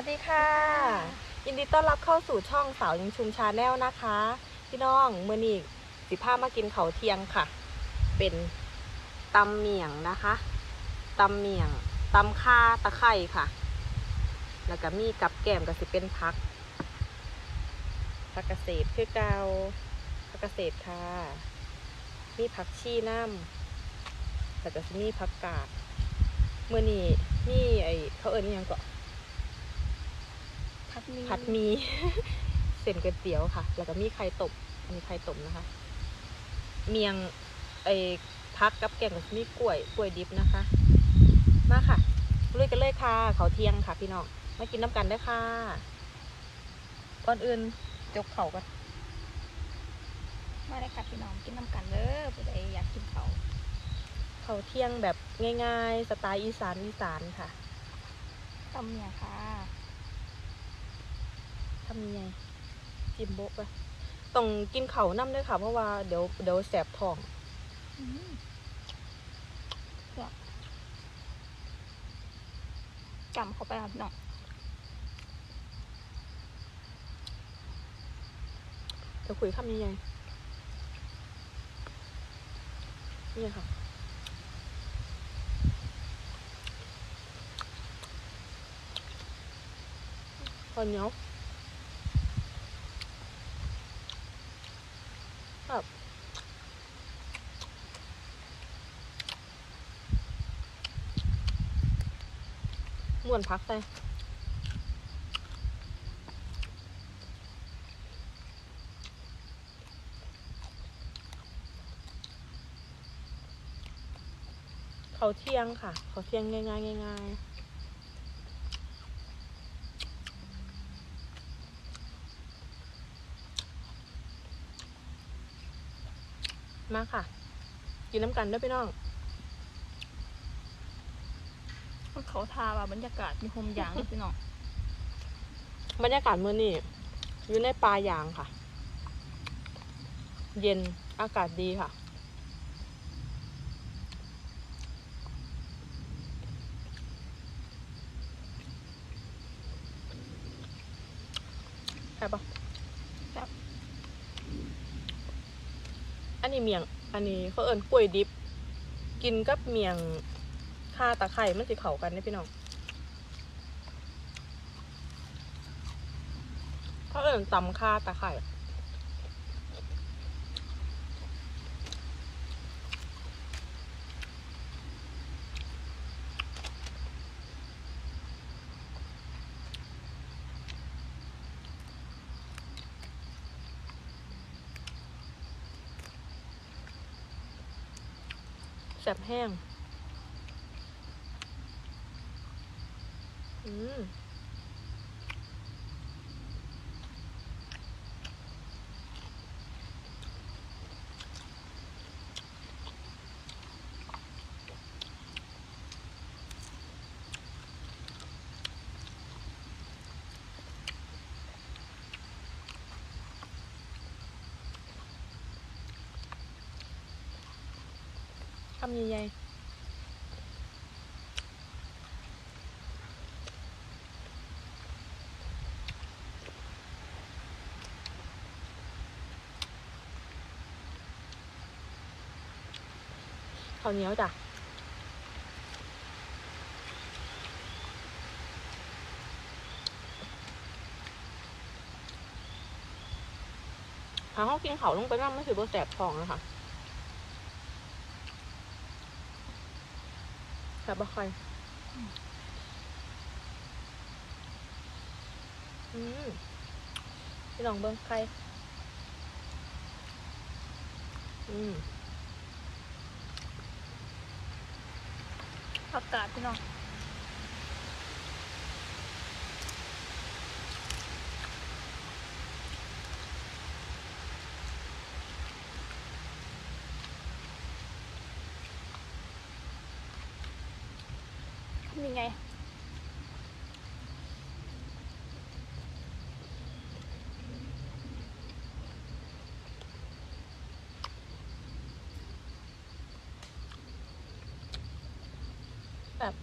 วัสดีค่ะ ยินดีต้อนรับเข้าสู่ช่องสาวยังชุมชาแนลนะคะ พี่น้องเมื่อนี้สิพามากินเขาวเที่ยงค่ะ เป็นตำเมี่ยงนะคะตำเมี่ยงตำข่าตะไคร่ค่ะ แล้วก็มีกับแกล้มก็สิเป็นพักผักเกษตรคือเกาผักเกษตรค่ะ มีผักชีน้ำแล้วก็สิมีผักกาดเมื่อนี้มีไอเขาเอิญยังเกาะผัดห มีผัดหมี เส้นก๋วยเตี๋ยวค่ะ แล้วก็มีไข่ตบอันนี้ไข่ตบนะคะ เมียงไอ้พักกับแกงกับมีกล้วยกล้วยดิบนะคะ มาค่ะลุยกันเลยค่ะ เขาวเที่ยงค่ะ พี่น้องมากินน้ำกันได้อค่ะก่อนอื่นจกเข่ากันมาเลยค่ะพี่น้องกินน้ำกันเด้อผู้ใดอยากกินเขาวเขาวเที่ยงแบบง่าย ๆ สไตล์อีสานอีสานค่ะตำเนี่ยค่ะทำยังไงจิมโบะไปต้องกินเขาวน้ำด้วยค่ะ เพราะว่าเดี๋ยวเดี๋ยวแสบท้องอืมเดี๋ยวจำเข้าไปค่ะพี่น้องเดี๋ยวคุยคำยังไงนี่ค่ะตอนเหนี้ยวแบบม่ว นพักใส่เขาเที่ยงค่ะ เขาเที่ยงง่ายๆง่ายมาค่ะ กินน้ำกันด้วยพี่น้อง เขาทาว่าบรรยากาศมีโฮมยางเลยพี่น้องบรรยากาศมื้อนี้อยู่ในป่ายางค่ะ เย็นอากาศดีค่ะใช่ปะครับอันนี้เมียง อันนี้เขาเอิญกล้วยดิบ กินกับเมียง ข่าตะไคร่มันสิเขากันได้พี่น้องเขาเอิญตำข่าตะไคร่แสบแห้ง อืม ทำยังไงข้าวเหนียวจ้ะหาห้องกินเขาวลงไปนั่งไม่ถือโบแสบท้องนะคะ แต่บ่คอยอืมพี่ลองเบิ้งไข่อืมอากาศพี่น้อง นี่ไง แบบ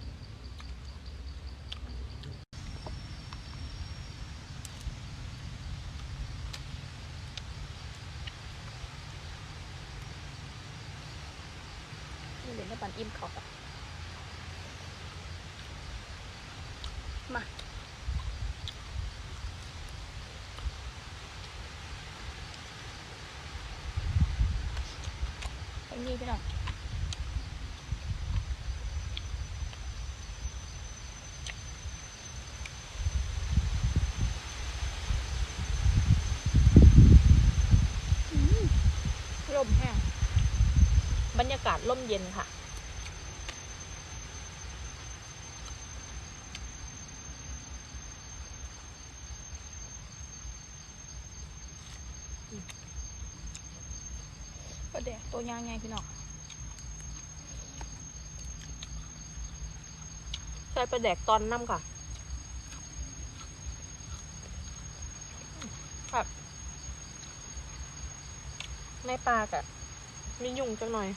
เดี๋ยวน้ำปันอิ่มเขาแบบ ไปนี่พี่น้องลมแห้งบรรยากาศล่มเย็นค่ะ ก็แดก ตัวยางไงพี่น้องใส่ปลาแดกตอนน้ำค่ะครับในปลากอะมียุงจังหน่อย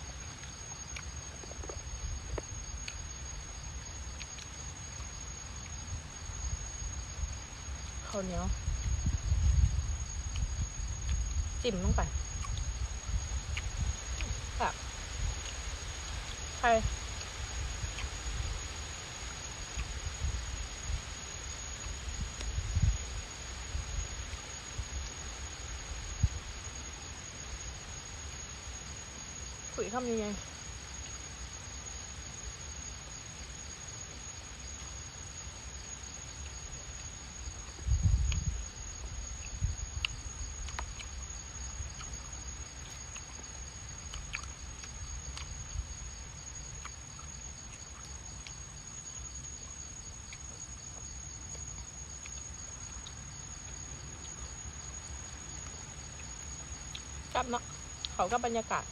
ข้าวเหนียว จิ้มลงไปแบบใครคุยคำยังไง กับเนาะเขากับบรรยากาศ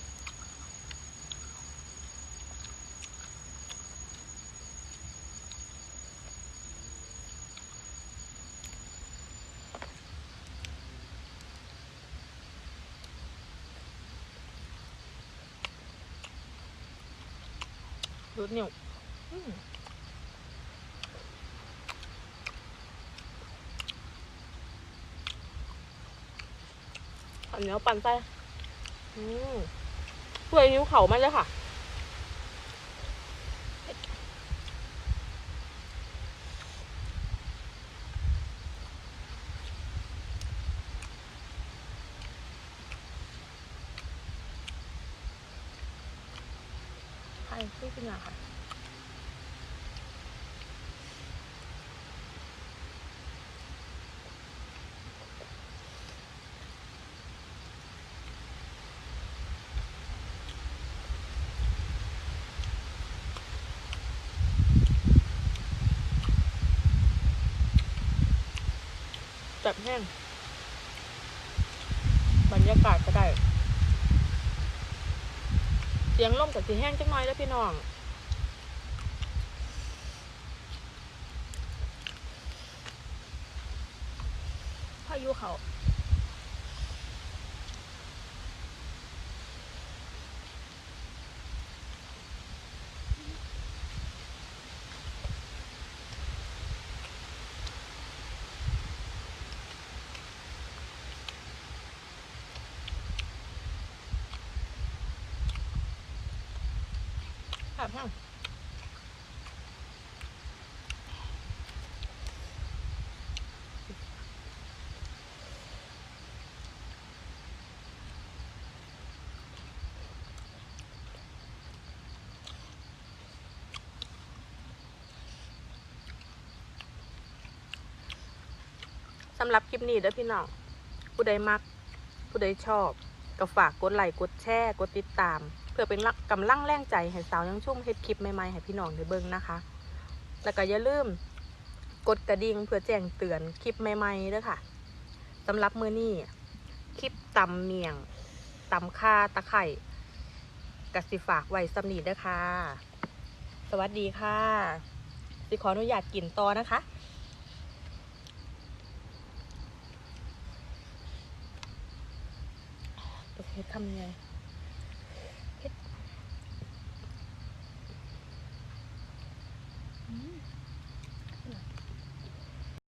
รูดนิ้วอันนี้เอาปั่นไส้ อืมช่วยนิ้วเขามาเลยค่ะใช่ที่จริงอะค่ะ แบบแห้ง บรรยากาศก็ได้ เสียงลมกับสีแห้งจังน้อยแล้วพี่น้องพายุเขา บบแห้งสำหรับคลิปนี้เด้อพี่น้อง ผู้ใดมัก ผู้ใดชอบ ก็ฝากกดไลค์กดแชร์ กดติดตาม พื่อเป็นกำลังแรงใจให้สาวยังชุ่มเฮ็ดคลิปใหม่ๆให้พี่น้องได้เบิ่งนะคะ แล้วก็อย่าลืมกดกระดิ่งเพื่อแจ้งเตือนคลิปใหม่ๆเด้อค่ะสำหรับมือนี้คลิปตำเมียงตำข่าตะไคร่กสิฝากไว้สำนีเด้อค่ะ สวัสดีค่ะสิขออนุญาตกินต่อนะคะโอเคทำยังไง